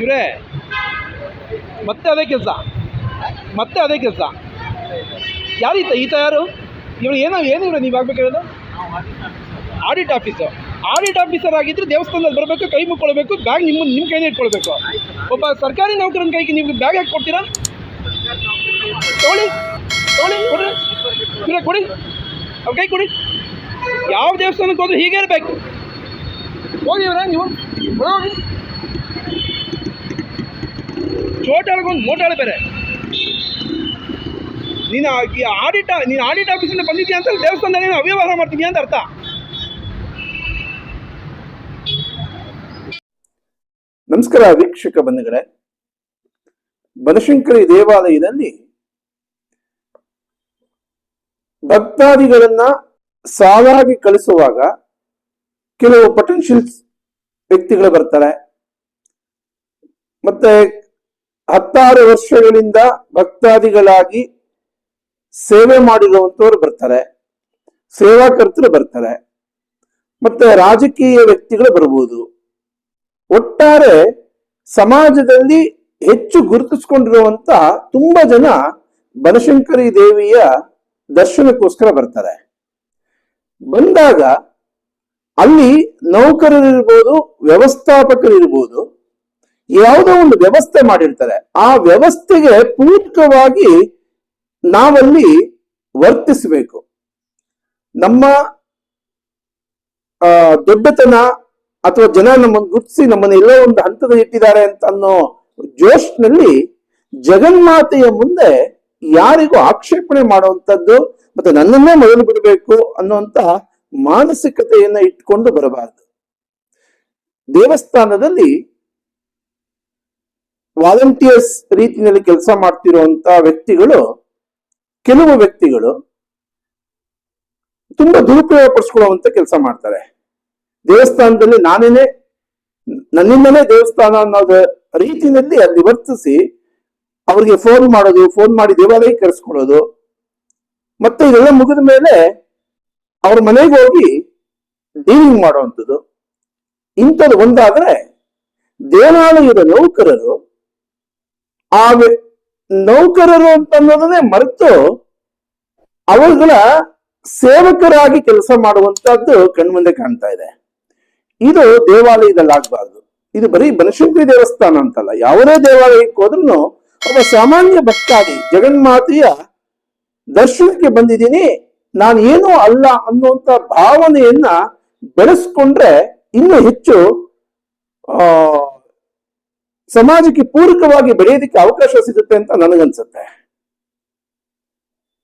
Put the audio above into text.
ಇವರೇ ಮತ್ತೆ ಅದೇ ಕೆಲಸ. ಮತ್ತೆ ಅದೇ ಕೆಲಸ. ಯಾರು ಈತ ಯಾರು? ಇವರು ಏನೋ, ಏನು ಇವ್ರು, ನೀವು ಆಗ್ಬೇಕಾಗಿರೋದು ಆಡಿಟ್ ಆಫೀಸು ಆಡಿಟ್ ಆಫೀಸರ್ ಆಗಿದ್ರೆ ದೇವಸ್ಥಾನದಲ್ಲಿ ಬರಬೇಕು, ಕೈ ಮುಕ್ಕೊಳ್ಬೇಕು, ಬ್ಯಾಗ್ ನಿಮ್ಮ ನಿಮ್ಮ ಕೈನೇ ಇಟ್ಕೊಳ್ಬೇಕು. ಒಬ್ಬ ಸರ್ಕಾರಿ ನೌಕರನ ಕೈಗೆ ನೀವು ಬ್ಯಾಗ್ ಹಾಕಿ ಕೊಡ್ತೀರಾ? ತಗೊಳ್ಳಿ. ತೊಗೊಳ್ಳಿ ಕೊಡಿ ಕೊಡಿ. ಅವ್ರ ಕೈ ಕೊಡಿ. ಯಾವ ದೇವಸ್ಥಾನಕ್ಕೆ ಹೋದ್ರೆ ಹೀಗೆ ಇರಬೇಕು. ಹೋಗಿ ಇವರೇ, ನೀವು. ಹೋಗಿ ಚೋಟಾಳ್ಗೊಂದು ಮೋಟಾಳು ಬೇರೆ. ನೀನು ಆಡಿಟ್ ನೀನು ಆಡಿಟ್ ಆಫೀಸಿಂದ ಬಂದಿದ್ಯಾ ಅಂತ ದೇವಸ್ಥಾನದಲ್ಲಿ ನೀನು ಅವ್ಯವಹಾರ ಮಾಡ್ತಿದ್ಯಾ ಅಂತ ಅರ್ಥ. ನಮಸ್ಕಾರ ವೀಕ್ಷಕ ಬಂಧುಗಳೇ. ಬನಶಂಕರಿ ದೇವಾಲಯದಲ್ಲಿ ಭಕ್ತಾದಿಗಳನ್ನ ಸಾಲಾಗಿ ಕಳಿಸುವಾಗ ಕೆಲವು ಪೊಟೆನ್ಷಿಯಲ್ ವ್ಯಕ್ತಿಗಳು ಬರ್ತಾರೆ. ಮತ್ತೆ ಹತ್ತಾರು ವರ್ಷಗಳಿಂದ ಭಕ್ತಾದಿಗಳಾಗಿ ಸೇವೆ ಮಾಡಿರುವಂತವ್ರು ಬರ್ತಾರೆ. ಸೇವಾಕರ್ತರು ಬರ್ತಾರೆ. ಮತ್ತೆ ರಾಜಕೀಯ ವ್ಯಕ್ತಿಗಳು ಬರ್ಬೋದು. ಒಟ್ಟಾರೆ ಸಮಾಜದಲ್ಲಿ ಹೆಚ್ಚು ಗುರುತಿಸ್ಕೊಂಡಿರುವಂತ ತುಂಬಾ ಜನ ಬನಶಂಕರಿ ದೇವಿಯ ದರ್ಶನಕ್ಕೋಸ್ಕರ ಬರ್ತಾರೆ. ಬಂದಾಗ ಅಲ್ಲಿ ನೌಕರರಿರ್ಬೋದು, ವ್ಯವಸ್ಥಾಪಕರಿರ್ಬೋದು ಯಾವುದೋ ಒಂದು ವ್ಯವಸ್ಥೆ ಮಾಡಿರ್ತಾರೆ. ಆ ವ್ಯವಸ್ಥೆಗೆ ಪೂರಕವಾಗಿ ನಾವಲ್ಲಿ ವರ್ತಿಸಬೇಕು. ನಮ್ಮ ದೊಡ್ಡತನ ಅಥವಾ ಜನ ನಮ್ಮನ್ನು ಗುರುತಿಸಿ ನಮ್ಮನ್ನು ಎಲ್ಲೋ ಒಂದು ಹಂತದ ಇಟ್ಟಿದ್ದಾರೆ ಅಂತ ಅನ್ನೋ ಜೋಶ್ನಲ್ಲಿ ಜಗನ್ಮಾತೆಯ ಮುಂದೆ ಯಾರಿಗೂ ಆಕ್ಷೇಪಣೆ ಮಾಡುವಂಥದ್ದು ಮತ್ತೆ ನನ್ನನ್ನೇ ಮೊದಲು ಬಿಡಬೇಕು ಅನ್ನುವಂತ ಮಾನಸಿಕತೆಯನ್ನ ಇಟ್ಕೊಂಡು ಬರಬಾರದು. ದೇವಸ್ಥಾನದಲ್ಲಿ ವಾಲಂಟಿಯರ್ಸ್ ರೀತಿಯಲ್ಲಿ ಕೆಲಸ ಮಾಡ್ತಿರುವಂತ ವ್ಯಕ್ತಿಗಳು, ಕೆಲವು ವ್ಯಕ್ತಿಗಳು ತುಂಬಾ ದುರುಪಯೋಗ ಪಡಿಸ್ಕೊಳ್ಳುವಂತ ಕೆಲಸ ಮಾಡ್ತಾರೆ. ದೇವಸ್ಥಾನದಲ್ಲಿ ನಾನೇನೆ, ನನ್ನಿಂದಲೇ ದೇವಸ್ಥಾನ ಅನ್ನೋದ ರೀತಿಯಲ್ಲಿ ಅಲ್ಲಿ ವರ್ತಿಸಿ ಅವ್ರಿಗೆ ಫೋನ್ ಮಾಡೋದು ಫೋನ್ ಮಾಡಿ ದೇವಾಲಯ ಕರೆಸ್ಕೊಳ್ಳೋದು, ಮತ್ತೆ ಇದೆಲ್ಲ ಮುಗಿದ ಮೇಲೆ ಅವ್ರ ಮನೆಗೆ ಹೋಗಿ ಡೀಲಿಂಗ್ ಮಾಡುವಂಥದ್ದು. ಇಂಥದ್ದು ಒಂದಾದ್ರೆ ದೇವಾಲಯದ ನೌಕರರು ಆ ನೌಕರರು ಅಂತ ಅನ್ನೋದನ್ನೇ ಮರೆತು ಅವರುಗಳ ಸೇವಕರಾಗಿ ಕೆಲಸ ಮಾಡುವಂತಹದ್ದು ಕಣ್ಮುಂದೆ ಕಾಣ್ತಾ ಇದೆ. ಇದು ದೇವಾಲಯದಲ್ಲಿ ಆಗ್ಬಾರ್ದು. ಇದು ಬರೀ ಬನಶಂಕರಿ ದೇವಸ್ಥಾನ ಅಂತಲ್ಲ, ಯಾವುದೇ ದೇವಾಲಯಕ್ಕೆ ಹೋದ್ರು ಒಬ್ಬ ಸಾಮಾನ್ಯ ಭಕ್ತಾದಿ ಜಗನ್ಮಾತೆಯ ದರ್ಶನಕ್ಕೆ ಬಂದಿದ್ದೀನಿ, ನಾನು ಏನೂ ಅಲ್ಲ ಅನ್ನುವಂತ ಭಾವನೆಯನ್ನ ಬೆಳೆಸ್ಕೊಂಡ್ರೆ ಇನ್ನು ಹೆಚ್ಚು, ಆ ಸಮಾಜಕ್ಕೆ ಪೂರಕವಾಗಿ ಬೆಳೆಯೋದಕ್ಕೆ ಅವಕಾಶ ಸಿಗುತ್ತೆ ಅಂತ ನನಗನ್ಸುತ್ತೆ.